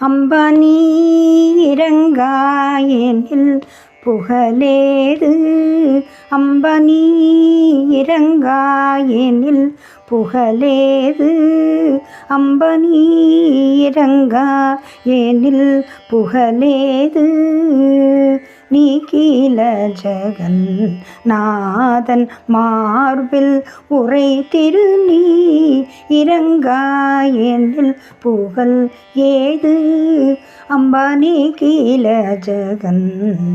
அம்பனி இறங்காயெனில் புகழேது. அம்பனி இறங்காயெனில் புகழேது. அம்பனி இறங்கா ஏனில் புகழேது. நீ கீழ ஜகன் நாதன் மார்பில் உரை திரு நீ இறங்காயெனில் புகழ் ஏது? அம்பானி கீழ ஜகன்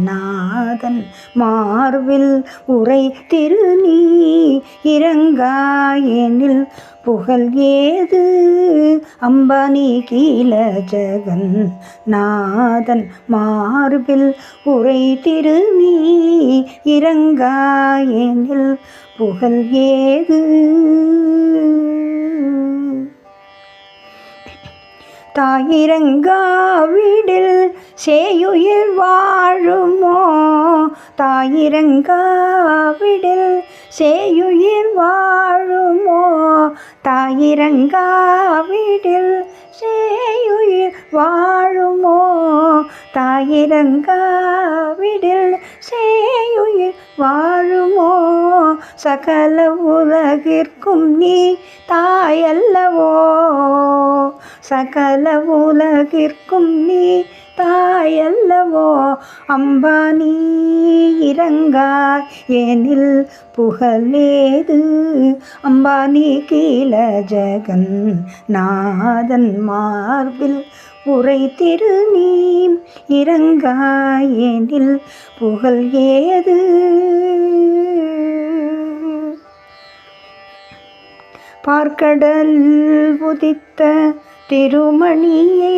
நாதன் மார்பில் உரை திரு நீ இறங்காயெனில் புகழ் ஏது? அம்பானி கீழ ஜகன் நாதன் மார்பில் உரை திரு இறங்காயனில் புகழ் ஏது? தாயிரங்காவிடில் சேயுயிர் வாழுமோ? தாயிரங்காவிடில் சேயுயிர் வாழுமோ? தாயிரங்காவிடில் சேயுயிர் வாழுமோ? தாயிரங்காவிடில் சேயுயிர் வாழுமோ? சகல உலகிற்கும் நீ தாயல்லவோ? சகல உலகிற்கும் நீ தாயல்லவோ? அம்பானி இறங்காய். ஏனில் புகழேது அம்பானி கீழ ஜகன் நாதன் மார்பில் உரை திரு நீ இறங்காயெனில் புகழ் ஏது? பார்க்கடல் உதித்த திருமணியே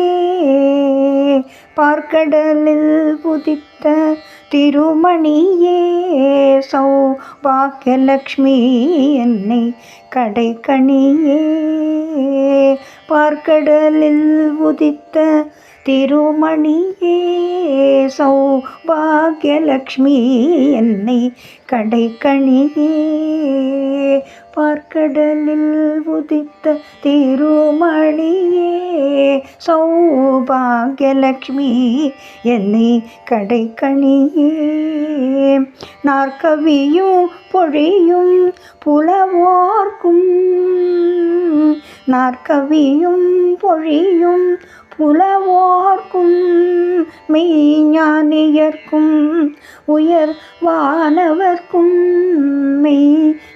பார்க்கடலில் புதித்த திருமணியே சௌபாக்கியலக்ஷ்மி என்னை கடைக்கணியே. பார்க்கடலில் உதித்த திருமணியே சௌபாகியலக்ஷ்மி என்னை கடைக்கணியே. கடலில் உதித்த திருமணியே சௌபாகியலக்ஷ்மி என்னை கடைக்கணியே. நாற்கவியும் பொழியும் புலவோர்க்கும் நாற்கவியும் பொழியும் புலவோர்க்கும் மெய்ஞானியர்க்கும் உயர் வானவர்க்கும் மெய்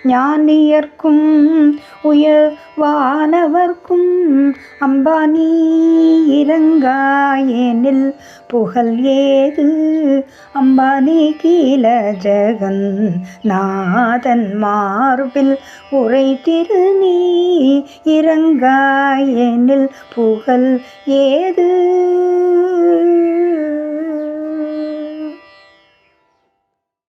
ஞானியர்க்கும் உயர் வானவர்க்கும் அம்பானி இறங்காயெனில் புகழ் ஏது? அம்பானி கீழ ஜகன் நாதன் மார்பில் உரை திரு நீ இறங்காயெனில் புகழ் ஏது?